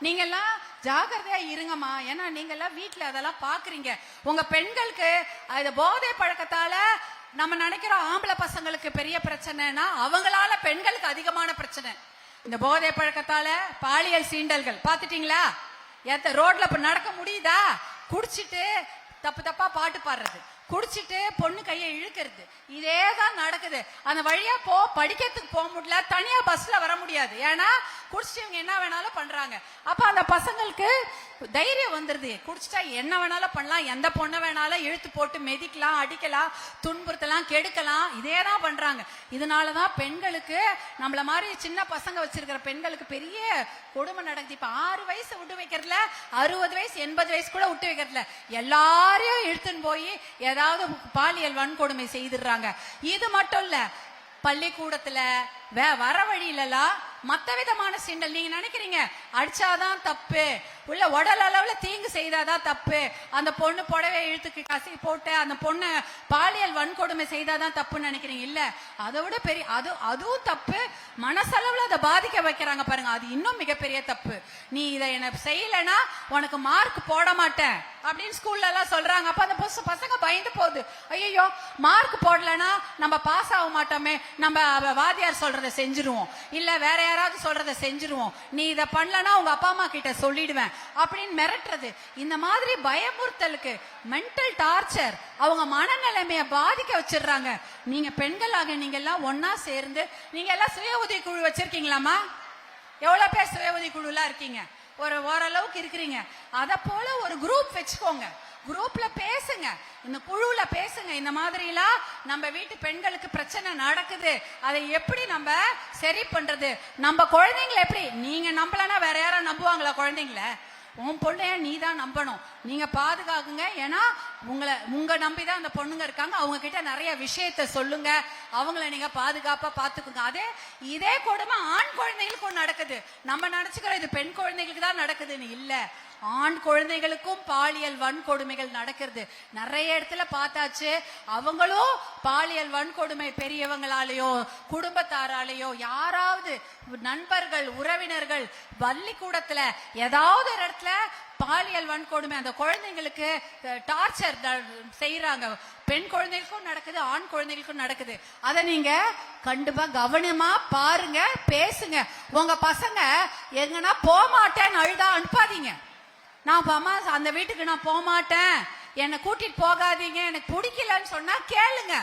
நீங்க எல்லாம் ஜாகிரதையா இருங்கம்மா. ஏன்னா நீங்க எல்லாம் அதெல்லாம் பாக்குறீங்க. உங்க பெண்களுக்கு அது போதை பழக்கத்தால நம்ம நினைக்கிறோம் ஆம்பளை பசங்களுக்கு பெரிய பிரச்சனைனா அவங்களால பெண்களுக்கு அதிகமான பிரச்சனை. இந்த போதை பழக்கத்தால பாலியல் சீண்டல்கள். பாத்துட்டீங்களா எத்த ரோட்ல இப்ப நடக்க முடியுதா? குடிச்சிட்டு தப்பு தப்பா பாட்டு பாடுறது. குடிச்சிட்டு பொண்ணு கையை இழுக்கிறது. இதே தான் நடக்குது. அந்த வழியா போ படிக்கிறதுக்கு போக முடியல. தனியா பஸ்ல வர முடியாது. ஏன்னா குடிச்சிட்டு என்ன வேணாலும் பண்றாங்க. அப்ப அந்த பசங்களுக்கு தைரியம் வந்துருது. குடிச்சிட்டா என்ன வேணாலும் பண்ணலாம் எந்த பொண்ணை வேணாலும் இழுத்து போட்டு மெதிக்கலாம் அடிக்கலாம் துன்புறுத்தலாம் கெடுக்கலாம் இதே தான் பண்றாங்க. இதனாலதான் பெண்களுக்கு நம்மள மாதிரி சின்ன பசங்க வச்சிருக்கிற பெண்களுக்கு பெரிய கொடுமை நடக்குது. இப்ப ஆறு வயசு விட்டு வைக்கிறதுல அறுபது வயசு எண்பது வயசு கூட விட்டு வைக்கிறதுல எல்லாரையும் இழுத்துன்னு போய் ஏதாவது பாலியல் வன்கொடுமை செய்துடுறாங்க. இது மட்டும் இல்ல பள்ளிக்கூடத்துல வே வர வழியிலலாம் மத்த விதமான சிண்டல். நீங்க நினைக்கிறீங்க அடிச்சாதான் தப்பு உள்ள உடல் அளவுல தீங்கு செய்தாதான் தப்பு அந்த பொண்ணு புடவை இழுத்துக்கு கசி போட்டு அந்த பொண்ணு பாலியல் வன்கொடுமை செய்தாதான் தப்புன்னு நினைக்கிறீங்க? இல்ல. அதை விட பெரிய அது அதுவும் தப்பு. மனசளவுல அதை பாதிக்க வைக்கிறாங்க பாருங்க. அது இன்னும் மிகப்பெரிய தப்பு. நீ இதை என்ன செய்யலைன்னா உனக்கு மார்க் போட மாட்டேன் அப்படின்னு ஸ்கூல்ல எல்லாம் சொல்றாங்க. அப்ப அந்த பசங்க பயந்து போகுது. ஐயோ மார்க் போடலனா நம்ம பாஸ் ஆக மாட்டோமே. நம்ம வாதியார் வாத்தியார் சொல்றதை செஞ்சிருவோம். இல்ல வேற யாராவது சொல்றதை செஞ்சிருவோம். நீ இதை பண்ணலனா உங்க அப்பா அம்மா கிட்ட சொல்லிடுவேன். அப்படின்னு மிரட்டுறது. இந்த மாதிரி பயமுறுத்தலுக்கு மென்டல் டார்ச்சர் அவங்க மனநிலைமைய பாதிக்க வச்சிடுறாங்க. நீங்க பெண்களாக நீங்க எல்லாம் ஒன்னா சேர்ந்து நீங்க எல்லாம் சுய உதவி குழு வச்சிருக்கீங்களாமா எவ்வளவு பேர் சுய உதவி குழுலாம் இருக்கீங்க? ஒரு ஓரளவுக்கு இருக்கிறீங்க. அத போல ஒரு குரூப் வச்சுக்கோங்க. குரூப்ல பேசுங்க. இந்த குழுல பேசுங்க. இந்த மாதிரிலாம் நம்ம வீட்டு பெண்களுக்கு பிரச்சனை நடக்குது. அதை எப்படி நம்ம சரி பண்றது? நம்ம குழந்தைங்களை எப்படி? நீங்க நம்பலன்னா வேற யாரும் நம்புவாங்களா குழந்தைங்கள? உன் பொண்ணைய நீ தான் நம்பணும். நீங்க பாதுகாக்குங்க. ஏன்னா உங்களை உங்க நம்பி தான் அந்த பொண்ணுங்க இருக்காங்க. அவங்க கிட்ட நிறைய விஷயத்த சொல்லுங்க. அவங்கள நீங்க பாதுகாப்பா பாத்துக்குங்க. அதே இதே கொடுமை ஆண் குழந்தைகளுக்கும் நடக்குது. நம்ம நினைச்சுக்கிறோம் இது பெண் குழந்தைகளுக்கு தான் நடக்குதுன்னு இல்ல. ஆண் குழந்தைகளுக்கும் பாலியல் வன்கொடுமைகள் நடக்கிறது. நிறைய இடத்துல பார்த்தாச்சு. அவங்களும் பாலியல் வன்கொடுமை பெரியவங்களாலேயோ குடும்பத்தாராலேயோ யாராவது நண்பர்கள் உறவினர்கள் பள்ளிக்கூடத்துல ஏதாவது ஒரு இடத்துல பாலியல் வன்கொடுமை அந்த குழந்தைங்களுக்கு டார்ச்சர் செய்யறாங்க பெண் குழந்தைகளுக்கும் நடக்குது ஆண் குழந்தைகளுக்கும் நடக்குது. அதை நீங்க கண்டிப்பா கவனமா பாருங்க பேசுங்க. உங்க பசங்க எங்கன்னா போக மாட்டேன்னு அழுதா அனுப்பாதீங்க. நான் இப்ப அம்மா அந்த வீட்டுக்கு நான் போக மாட்டேன். என்னை கூட்டிட்டு போகாதீங்க. எனக்கு பிடிக்கலன்னு சொன்னா கேளுங்க.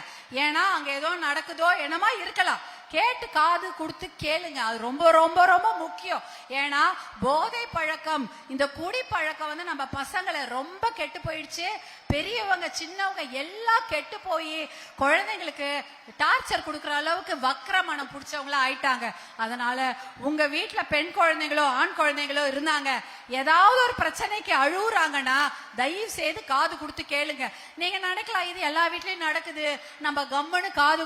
ஏன்னா அங்க ஏதோ நடக்குதோ என்னமா இருக்கலாம். கேட்டு காது கொடுத்து கேளுங்க. அது ரொம்ப ரொம்ப ரொம்ப முக்கியம். ஏன்னா போதை பழக்கம் இந்த குடி பழக்கம் வந்து நம்ம பசங்களை ரொம்ப கெட்டு போயிடுச்சு. பெரியவங்க சின்னவங்க எல்லாம் கெட்டு போய் குழந்தைங்களுக்கு டார்ச்சர் கொடுக்குற அளவுக்கு வக்கர மனம் பிடிச்சவங்களா ஆயிட்டாங்க. அதனால உங்க வீட்டில் பெண் குழந்தைங்களோ ஆண் குழந்தைங்களோ இருந்தாங்க. ஏதாவது ஒரு பிரச்சனைக்கு அழுகுறாங்கன்னா தயவு செய்து காது கொடுத்து கேளுங்க. நீங்க நினைக்கலாம் இது எல்லா வீட்லயும் நடக்குது. நம்ம கம்முன்னு காது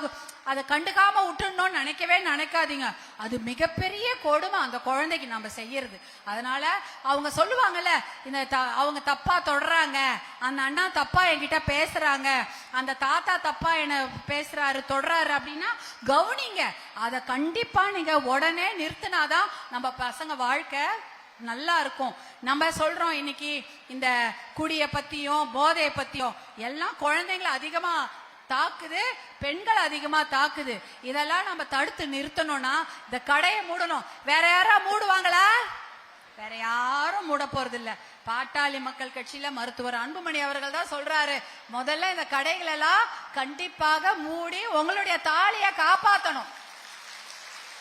அதை கண்டுக்காம விட்டுணும்னு நினைக்கவே நினைக்காதீங்க. அது மிகப்பெரிய கொடுமை அந்த குழந்தைக்கு நம்ம செய்யறது. அதனால அவங்க சொல்லுவாங்கல்ல இந்த த- அவங்க தப்பா தொடறாங்க அந்த அண்ணா தப்பா என்கிட்ட பேசுறாங்க அந்த தாத்தா தப்பா என்ன பேசுறாரு தொடறாரு அப்படின்னா கவனிங்க. அதை கண்டிப்பா நீங்க உடனே நிறுத்தினாதான் நம்ம பசங்க வாழ்க்கை நல்லா இருக்கும். நம்ம சொல்றோம் இன்னைக்கு இந்த குடிய பத்தியும் போதைய பத்தியும் எல்லாம் குழந்தைங்களை அதிகமா தாக்குது பெண்கள் அதிகமா தாக்குது. இதெல்லாம் நம்ம தடுத்து நிறுத்தணும்னா இந்த கடையை மூடணும். வேற யாரா மூடுவாங்களா? வேற யாரும் மூட போறது இல்ல பாட்டாளி மக்கள் கட்சியில மருத்துவர் அன்புமணி அவர்கள் தான் சொல்றாரு முதல்ல இந்த கடைகள் எல்லாம் கண்டிப்பாக மூடி உங்களுடைய தாலியை காப்பாத்தணும்.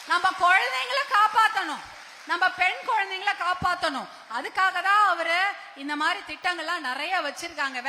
நம்ம குழந்தைங்களை காப்பாத்தணும். நம்ம பெண் குழந்தைங்களை காப்பாத்தணும். அதுக்காக தான் அவரு இந்த மாதிரி திட்டங்கள்லாம் நிறைய வச்சிருக்காங்க.